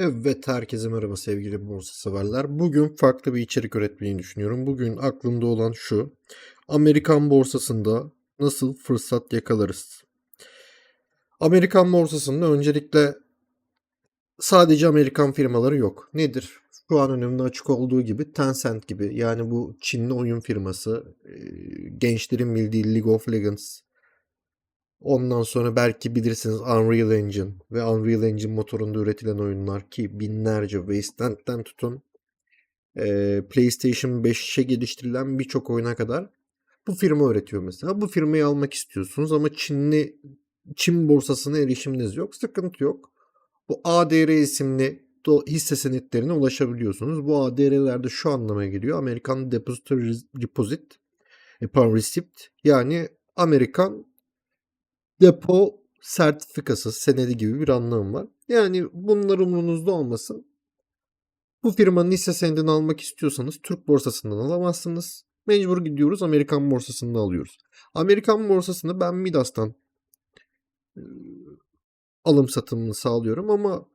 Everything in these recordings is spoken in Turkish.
Evet, herkese merhaba sevgili borsa severler. Bugün farklı bir içerik üretmeyi düşünüyorum. Bugün aklımda olan şu. Amerikan borsasında nasıl fırsat yakalarız? Amerikan borsasında öncelikle sadece Amerikan firmaları yok. Nedir? Şu an önümde açık olduğu gibi Tencent gibi. Yani bu Çinli oyun firması. Gençlerin bildiği League of Legends. Ondan sonra belki bilirsiniz Unreal Engine ve Unreal Engine motorunda üretilen oyunlar ki binlerce Wasteland'den tutun PlayStation 5'e geliştirilen birçok oyuna kadar bu firma üretiyor mesela. Bu firmayı almak istiyorsunuz ama Çinli Çin borsasına erişiminiz yok. Sıkıntı yok. Bu ADR isimli hisse senetlerine ulaşabiliyorsunuz. Bu ADR'ler de şu anlamaya geliyor. Amerikan Depository Deposit e, pardon, Receipt yani Amerikan depo sertifikası, senedi gibi bir anlamı var. Yani bunlar umurunuzda olmasın. Bu firmanın hisse senedini almak istiyorsanız Türk borsasından alamazsınız. Mecbur gidiyoruz Amerikan borsasından alıyoruz. Amerikan borsasını ben Midas'tan alım satımını sağlıyorum ama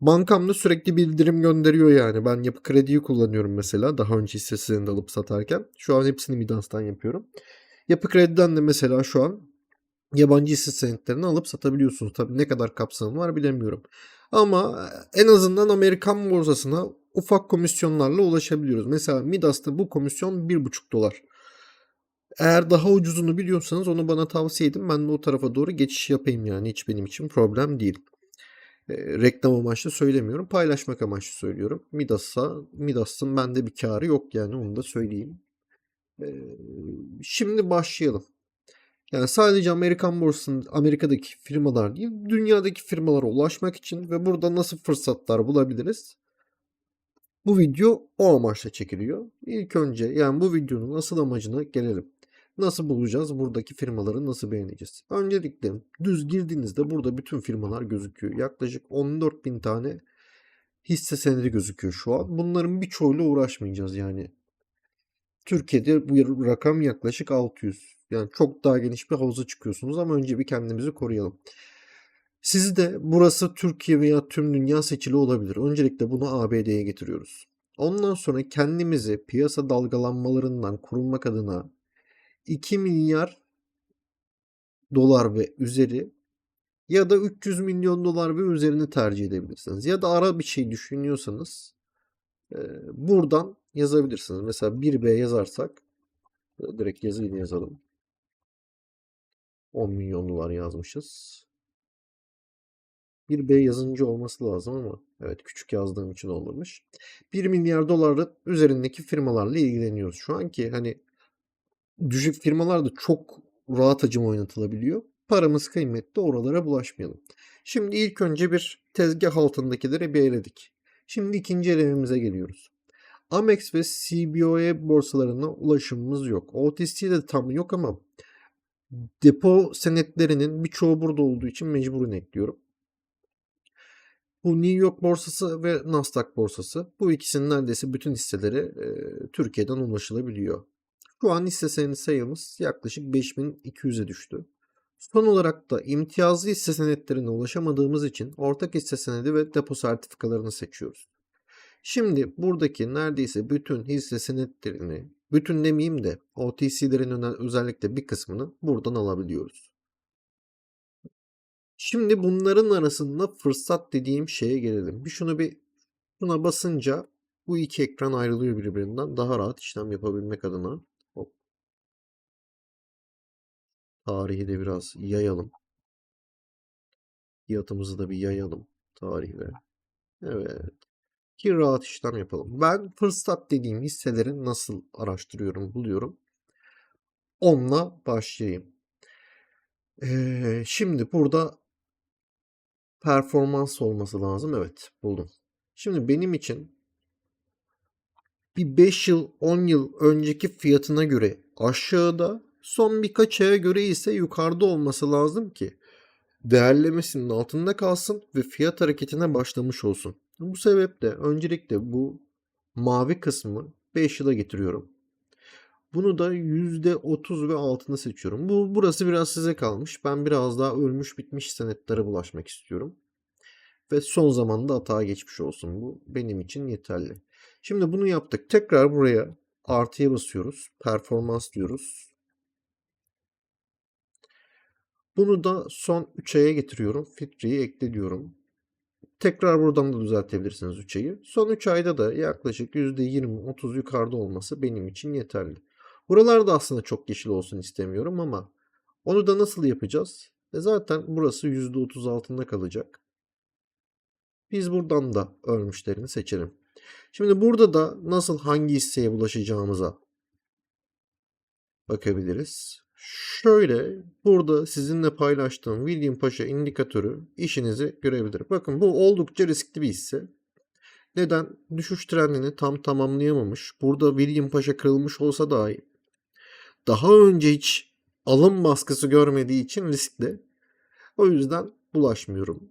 bankam da sürekli bildirim gönderiyor yani. Ben yapı krediyi kullanıyorum mesela daha önce hisse senedi alıp satarken. Şu an hepsini Midas'tan yapıyorum. Yapı krediden de mesela şu an yabancı hisse senetlerini alıp satabiliyorsunuz. Tabii ne kadar kapsamı var bilemiyorum. Ama en azından Amerikan borsasına ufak komisyonlarla ulaşabiliyoruz. Mesela Midas'ta bu komisyon 1,5 dolar. Eğer daha ucuzunu biliyorsanız onu bana tavsiye edin. Ben de o tarafa doğru geçiş yapayım yani. Hiç benim için problem değil. E, reklam amaçlı söylemiyorum. Paylaşmak amaçlı söylüyorum. Midas'a, Midas'ın bende bir karı yok yani onu da söyleyeyim. E, şimdi başlayalım. Yani sadece Amerikan borsasının Amerika'daki firmalar değil, dünyadaki firmalara ulaşmak için ve burada nasıl fırsatlar bulabiliriz? Bu video o amaçla çekiliyor. İlk önce yani bu videonun asıl amacına gelelim. Nasıl bulacağız? Buradaki firmaları nasıl beğeneceğiz? Öncelikle düz girdiğinizde burada bütün firmalar gözüküyor. Yaklaşık 14 bin tane hisse senedi gözüküyor şu an. Bunların birçoğuyla uğraşmayacağız yani. Türkiye'de bu rakam yaklaşık 600. Yani çok daha geniş bir havuza çıkıyorsunuz ama önce bir kendimizi koruyalım. Sizi de burası Türkiye veya tüm dünya seçili olabilir. Öncelikle bunu ABD'ye getiriyoruz. Ondan sonra kendimizi piyasa dalgalanmalarından korunmak adına 2 milyar dolar ve üzeri ya da 300 milyon dolar ve üzerini tercih edebilirsiniz. Ya da ara bir şey düşünüyorsanız buradan yazabilirsiniz. Mesela 1B yazarsak direkt yazıyla yazalım. 10 milyon dolar yazmışız. 1B yazınca olması lazım ama evet küçük yazdığım için olmamış. 1 milyar doların üzerindeki firmalarla ilgileniyoruz şu an ki hani düşük firmalar da çok rahat hacim oynatılabiliyor. Paramız kıymetli oralara bulaşmayalım. Şimdi ilk önce bir tezgah altındakileri bir eledik. Şimdi ikinci elememize geliyoruz. Amex ve CBOE borsalarına ulaşımımız yok. OTC'de tam yok ama depo senetlerinin birçoğu burada olduğu için mecburen ekliyorum. Bu New York borsası ve Nasdaq borsası bu ikisinin neredeyse bütün hisseleri e, Türkiye'den ulaşılabiliyor. Şu an hisse senedi sayımız yaklaşık 5200'e düştü. Son olarak da imtiyazlı hisse senetlerine ulaşamadığımız için ortak hisse senedi ve depo sertifikalarını seçiyoruz. Şimdi buradaki neredeyse bütün hisse senetlerini, bütün demeyeyim de OTC'lerin özellikle bir kısmını buradan alabiliyoruz. Şimdi bunların arasında fırsat dediğim şeye gelelim. Bir şunu bir buna basınca bu iki ekran ayrılıyor birbirinden daha rahat işlem yapabilmek adına. Hop. Tarihi de biraz yayalım. Fiyatımızı da bir yayalım tarihle. Evet. Ki rahat işlem yapalım. Ben fırsat dediğim hisseleri nasıl araştırıyorum, buluyorum. Onunla başlayayım. Ee, şimdi burada performans olması lazım. Evet buldum. Şimdi benim için bir 5 yıl 10 yıl önceki fiyatına göre aşağıda son birkaç aya göre ise yukarıda olması lazım ki değerlemesinin altında kalsın ve fiyat hareketine başlamış olsun. Bu sebeple öncelikle bu mavi kısmı 5 yıla getiriyorum. Bunu da %30 ve altını seçiyorum. Bu burası biraz size kalmış. Ben biraz daha ölmüş bitmiş senetlere bulaşmak istiyorum. Ve son zamanda hata geçmiş olsun. Bu benim için yeterli. Şimdi bunu yaptık. Tekrar buraya artıya basıyoruz. Performans diyoruz. Bunu da son 3 aya getiriyorum. Filtreyi ekle diyorum. Tekrar buradan da düzeltebilirsiniz 3 ayı. Son 3 ayda da yaklaşık %20-30 yukarıda olması benim için yeterli. Buralarda aslında çok yeşil olsun istemiyorum ama onu da nasıl yapacağız? E zaten burası %30 altında kalacak. Biz buradan da örmüşlerini seçelim. Şimdi burada da nasıl hangi hisseye bulaşacağımıza bakabiliriz. Şöyle burada sizinle paylaştığım William Paşa indikatörü işinizi görebilir. Bakın bu oldukça riskli bir hisse. Neden? Düşüş trendini tam tamamlayamamış. Burada William Paşa kırılmış olsa dahi daha önce hiç alım baskısı görmediği için riskli. O yüzden bulaşmıyorum.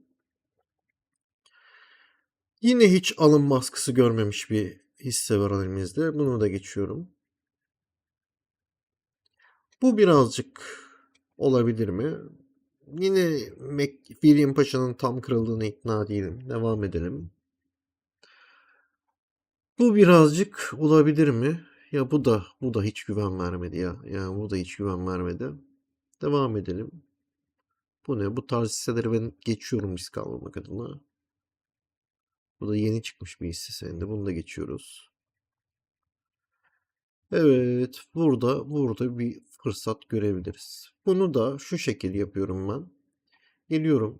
Yine hiç alım baskısı görmemiş bir hisse var elimizde. Bunu da geçiyorum. Bu birazcık olabilir mi? Yine William Paşa'nın tam kırıldığını ikna değilim. Devam edelim. Bu birazcık olabilir mi? Ya bu da bu da hiç güven vermedi ya. Ya bu da hiç güven vermedi. Devam edelim. Bu ne? Bu tarz hisseleri ben geçiyorum risk almamak adına. Bu da yeni çıkmış bir hisse senedi. Bunu da geçiyoruz. Evet, burada burada bir fırsat görebiliriz. Bunu da şu şekilde yapıyorum ben. Geliyorum.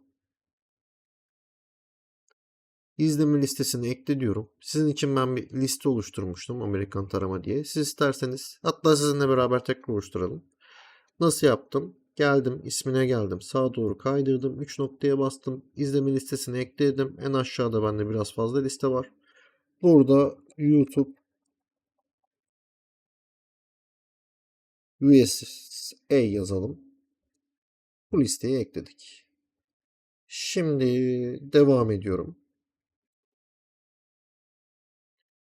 İzleme listesine ekle diyorum. Sizin için ben bir liste oluşturmuştum Amerikan tarama diye. Siz isterseniz hatta sizinle beraber tekrar oluşturalım. Nasıl yaptım? Geldim, ismine geldim. Sağa doğru kaydırdım. 3 noktaya bastım. İzleme listesine ekledim. En aşağıda bende biraz fazla liste var. Burada YouTube USA yazalım. Bu listeye ekledik. Şimdi devam ediyorum.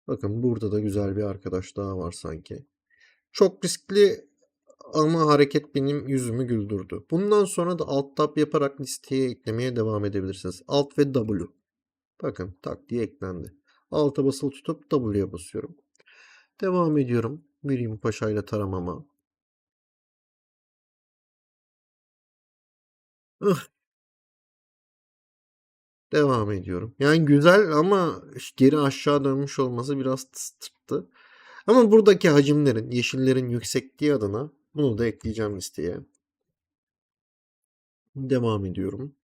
Bakın burada da güzel bir arkadaş daha var sanki. Çok riskli ama hareket benim yüzümü güldürdü. Bundan sonra da alt tab yaparak listeye eklemeye devam edebilirsiniz. Alt ve W. Bakın tak diye eklendi. Alta basılı tutup W'ye basıyorum. Devam ediyorum. William Paşa ile taramama. Ih. Devam ediyorum. Yani güzel ama geri aşağı dönmüş olması biraz tırttı. Ama buradaki hacimlerin, yeşillerin yüksekliği adına bunu da ekleyeceğim listeye. Devam ediyorum.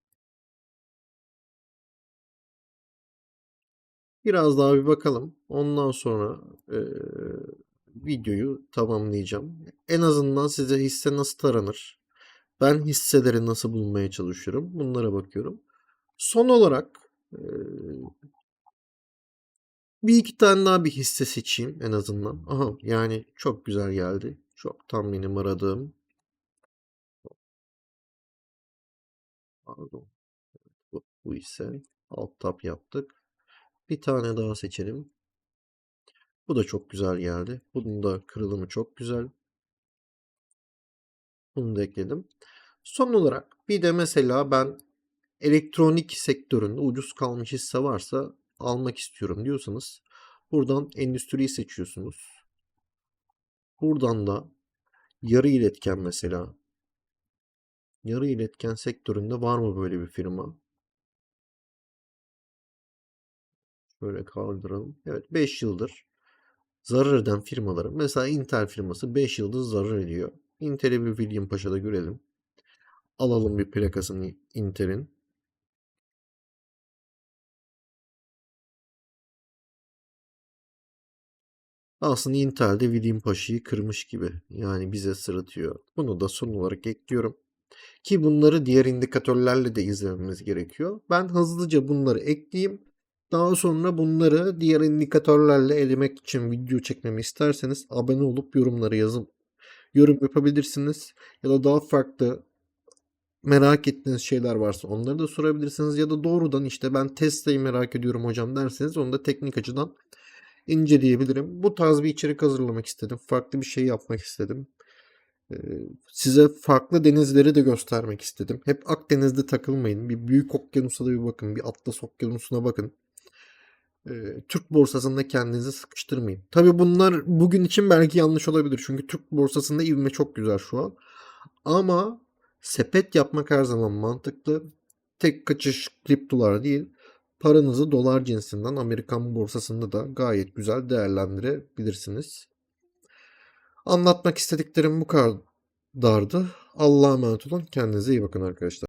Biraz daha bir bakalım. Ondan sonra e, videoyu tamamlayacağım. En azından size hisse nasıl taranır? Ben hisseleri nasıl bulmaya çalışıyorum? Bunlara bakıyorum. Son olarak bir iki tane daha bir hisse seçeyim en azından. Aha yani çok güzel geldi. Çok tam benim aradığım. Pardon. Bu, bu ise alt tab yaptık. Bir tane daha seçelim. Bu da çok güzel geldi. Bunun da kırılımı çok güzel. Bunu da ekledim. Son olarak bir de mesela ben elektronik sektöründe ucuz kalmış hisse varsa almak istiyorum diyorsanız buradan endüstriyi seçiyorsunuz. Buradan da yarı iletken mesela. Yarı iletken sektöründe var mı böyle bir firma? Şöyle kaldıralım. Evet 5 yıldır zarar eden firmaların mesela Intel firması 5 yıldır zarar ediyor. Intel'i bir William Paşa'da görelim. Alalım bir plakasını Intel'in. Aslında Intel'de William Paşa'yı kırmış gibi. Yani bize sırıtıyor. Bunu da son olarak ekliyorum. Ki bunları diğer indikatörlerle de izlememiz gerekiyor. Ben hızlıca bunları ekleyeyim. Daha sonra bunları diğer indikatörlerle elemek için video çekmemi isterseniz abone olup yorumları yazın. Yorum yapabilirsiniz. Ya da daha farklı merak ettiğiniz şeyler varsa onları da sorabilirsiniz. Ya da doğrudan işte ben Tesla'yı merak ediyorum hocam derseniz onu da teknik açıdan inceleyebilirim. Bu tarz bir içerik hazırlamak istedim. Farklı bir şey yapmak istedim. Size farklı denizleri de göstermek istedim. Hep Akdeniz'de takılmayın. Bir büyük okyanusa da bir bakın. Bir Atlas okyanusuna bakın. Türk borsasında kendinizi sıkıştırmayın. Tabii bunlar bugün için belki yanlış olabilir. Çünkü Türk borsasında ivme çok güzel şu an. Ama sepet yapmak her zaman mantıklı. Tek kaçış kriptolar değil. Paranızı dolar cinsinden Amerikan borsasında da gayet güzel değerlendirebilirsiniz. Anlatmak istediklerim bu kadardı. Allah'a emanet olun. Kendinize iyi bakın arkadaşlar.